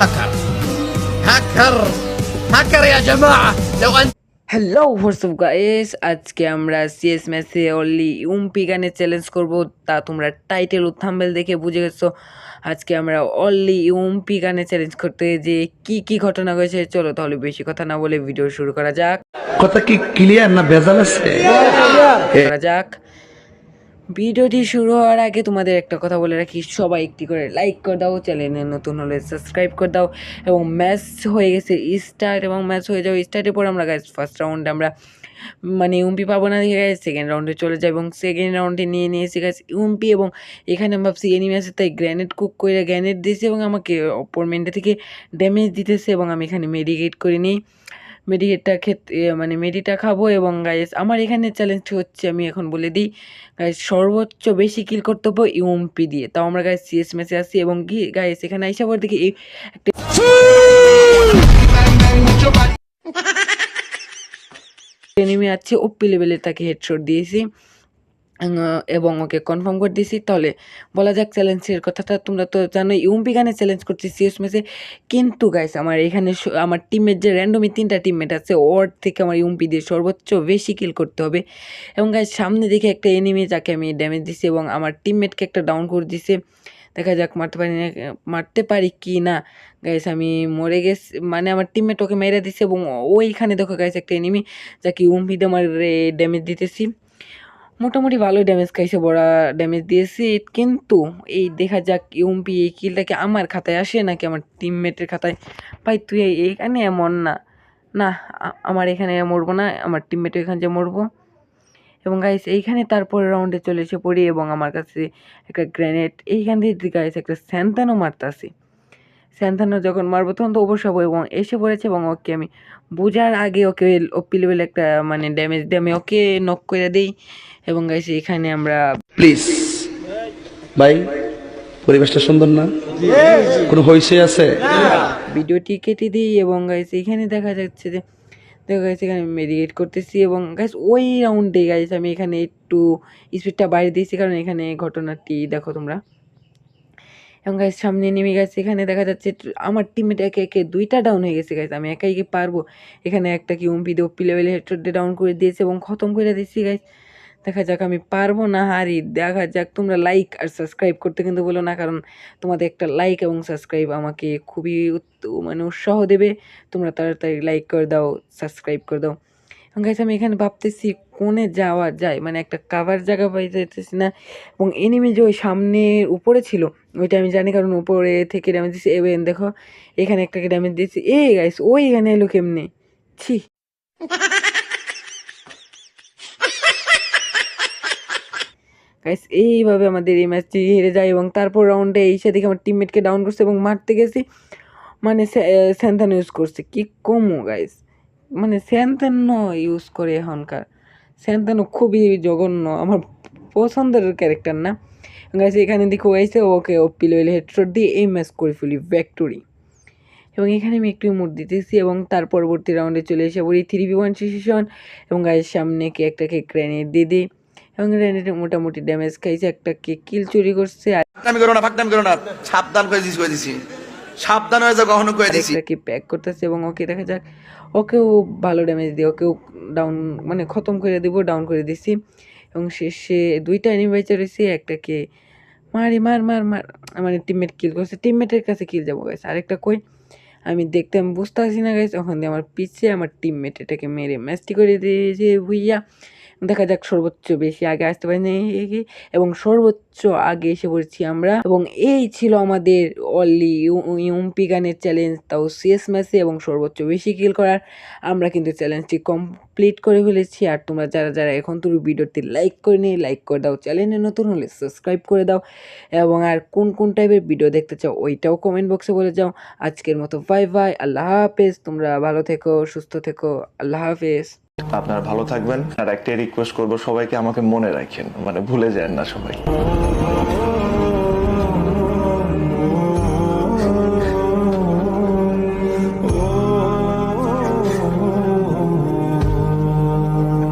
هاكر هاكر هاكر يا جماعة لو أنت hello WhatsApp guys আজকে আমরা CS ম্যাচে অনলি ইউম্পি গানে চ্যালেঞ্জ করব তা তোমরা টাইটেল ও থাম্বেল দেখে বুঝে গেছো আজকে আমরা অনলি ইউম্পি গানে চ্যালেঞ্জ করতে যে কি কি ঘটনা হয়েছে চলো তাহলে বেশি কথা না বলে ভিডিও শুরু করা যাক কথা কি ক্লিয়ার না ভেজাল আছে করা যাক ভিডিওটি শুরু হওয়ার আগে তোমাদের একটা কথা বলে রাখি, সবাই একটি করে লাইক করে দাও চ্যানেলে নতুন হলে সাবস্ক্রাইব করে দাও এবং ম্যাচ হয়ে গেছে স্টার্ট এবং ম্যাচ হয়ে যাও স্টার্টের পর আমরা গাইজ ফার্স্ট রাউন্ডে আমরা মানে ইউম্পি পাবো না দেখে গাইজ সেকেন্ড রাউন্ডে চলে যায় এবং সেকেন্ড রাউন্ডে নিয়ে নিয়েছি গাইজ ইউম্পি এবং এখানে আমি ভাবছি এনিমি আছে তাই গ্র্যানেড কুক করে গ্র্যানেড দিয়েছে এবং আমাকে অপরমেন্টে থেকে ড্যামেজ দিতেছে এবং আমি এখানে মেডিকেট করে নিই। মেডিকেটটা খেতে মানে মেডিটা খাব এবং গাইস আমার এখানে চ্যালেঞ্জ হচ্ছে, আমি এখন বলে দিই গাইস সর্বোচ্চ বেশি কিল করতে হবে ইউএমপি দিয়ে। তাও আমরা গাইস সিএস মেসে আসি এবং কি গাইস এখানে আইসা পর দেখি একটা এনিমি আছে ওপি লেভেলে তাকে হেডশট দিয়েছি। এবং ওকে কনফার্ম করে দিয়েছি তাহলে বলা যাক চ্যালেঞ্জের কথাটা তোমরা তো জানো ইউম্পি গানে চ্যালেঞ্জ করছি সিএস ম্যাচে কিন্তু গাইস আমার এখানে আমার টিমের যে র্যান্ডমি তিনটা টিমমেট আছে, ওর থেকে আমার ইউম্পি দিয়ে সর্বোচ্চ বেশি কিল করতে হবে। এবং গাইস সামনে দেখে একটা এনিমি যাকে আমি ড্যামেজ দিছি এবং আমার টিমমেটকে একটা ডাউন করে দিছে। দেখা যাক মারতে পারি না, মারতে পারি কি না। গাইস আমি মরে গেছি মানে আমার টিমমেট ওকে মেরে দিছে এবং ওইখানে দেখো গাইস একটা এনিমি যাকে ইউম্পি দিয়ে আমার ড্যামেজ দিতেছি। মোটামুটি ভালোই ড্যামেজ খাইছে, বড় ড্যামেজ দিয়েছে। কিন্তু এই দেখা যাক ইউম্পি এই কিলটাকে আমার খাতায় আসে নাকি আমার টিমমেটের খাতায়? ভাই, তুই এখানে এমন না। না আমার এখানে মরবো না, আমার টিমমেট এখানে যে মরবো। এবং গাইস এইখানে তারপরে রাউন্ডে চলে এসে পড়ি এবং আমার কাছে একটা গ্রেনেড এইখান দিয়ে গাইস একটা স্যান্তানো মারতাছি। স্যান্তানো যখন মারবো তখন তো অবশ্যই হব এবং এসে পড়েছে এবং ওকে আমি বোঝার আগে ওকে ওপি লেভেল একটা মানে ড্যামেজ দিয়ে আমি ওকে নক করে দিই এবং গাইস এখানে আমরা প্লিজ ভাই পরিবেশটা সুন্দর না? কোনো হইসে আছে? ভিডিওটি কেটে দিই এবং গাইস এখানে দেখা যাচ্ছে যে দেখো গাইস এখানে মেডিকেট করতেছি এবং গাইস ওই রাউন্ডে গাইস আমি এখানে একটু স্পিডটা বাড়িয়ে দিয়েছি কারণ এখানে ঘটনাটি দেখো তোমরা। এবং গাইস সামনে নেমে গেছে, এখানে দেখা যাচ্ছে আমার টিমমেট একে একে দুইটা ডাউন হয়ে গেছে গাইস আমি একাই কি পারব? এখানে একটা কি উম্পি ওপি লেভেলে হেডশট ডাউন করে দিয়েছে এবং খতম করে দিয়েছি গাইস দেখা যাক আমি পারব না, হারি। দেখা যাক, তোমরা লাইক আর সাবস্ক্রাইব করতে কিন্তু বলো না, কারণ তোমাদের একটা লাইক এবং সাবস্ক্রাইব আমাকে খুবই মানে উৎসাহ দেবে। তোমরা তাড়াতাড়ি লাইক করে দাও সাবস্ক্রাইব করে দাও। গাইস আমি এখানে ভাবতেছি কোণে যাওয়া যায় মানে একটা কাভার জায়গা পাইতেছি না। এবং এনিমি যে ওই সামনের উপরে ছিল, ওইটা আমি জানি কারণ উপরে থেকে ড্যামেজ দিচ্ছি এবার দেখো, এখানে একটাকে ড্যামেজ দিয়েছি। এ গাইস ওই এখানে এলো কেমনে? ছি। গাইস এইভাবে আমাদের এই ম্যাচটি হেরে যায় এবং তারপর রাউন্ডে এসে দেখে আমার টিমমেটকে ডাউন করছে এবং মারতে গেছি। মানে স্যান্থান ইউজ করছে। কি কমো গাইস মানে স্যান্থানো ইউজ করে এখনকার। স্যান্থানো খুবই জঘন্য, আমার পছন্দের ক্যারেক্টার না। গাইছে এখানে দেখো গাইছে ওকে ও পিলোয়েল হেডশট দিয়ে এই ম্যাচ করে ফেলি ভ্যাক্টরি এবং এখানে আমি একটু মুড দিতেছি এবং তার পরবর্তী রাউন্ডে চলে এসে পড়ি থ্রি বি ওয়ান সিচুয়েশন এবং গায়ের সামনে কে একটাকে গ্রেনেড দিয়ে দিই। এবং গ্রেনেডে মোটামুটি ড্যামেজ খাইছে, একটা কে কিল চুরি করছে। আর করো না করো না। সাবধান করে দিছি করে দিছি। সাবধান হয়ে যাও কখনো করে দিছি। কি প্যাক করতেছে এবং ওকে দেখা যাক, ওকেও ভালো ড্যামেজ দিয়ে ওকেও ডাউন মানে খতম করে দিব ডাউন করে দিছি। এবং শেষে দুইটা অ্যানিমেচার রয়েছে একটাকে মারি, মার মার মার মানে টিমমেট কিল করছে। টিমমেটের কাছে কিল যাব গেছে আরেকটা কই? আমি দেখতে, আমি বুঝতে পারছি না গেছে ওখান দিয়ে আমার পিছিয়ে আমার টিমমেট এটাকে মেরে ম্যাচটি করে দিয়েছে, ভুইয়া। দেখা যাক সর্বোচ্চ বেশি আগে আসতে পারি না এবং সর্বোচ্চ আগে এসে পড়েছি আমরা। এবং এই ছিল আমাদের অনলি ইউম্পি গানের চ্যালেঞ্জ তাও শেষ ম্যাচে এবং সর্বোচ্চ বেশি কিল করার। আমরা কিন্তু চ্যালেঞ্জটি কমপ্লিট করে ফেলেছি। আর তোমরা যারা যারা এখন তুমি ভিডিওটি লাইক করে নিয়ে লাইক করে দাও। চ্যানেলে নতুন হলে সাবস্ক্রাইব করে দাও। এবং আর কোন কোন টাইপের ভিডিও দেখতে চাও, ওইটাও কমেন্ট বক্সে বলে যাও। আজকের মতো বাই বাই আল্লাহ হাফেজ। তোমরা ভালো থেকো, সুস্থ থেকো, আল্লাহ হাফেজ। আপনারা ভালো থাকবেন। আর একটাই রিকোয়েস্ট করব, সবাইকে আমাকে মনে রাখেন মানে ভুলে যান না সবাই।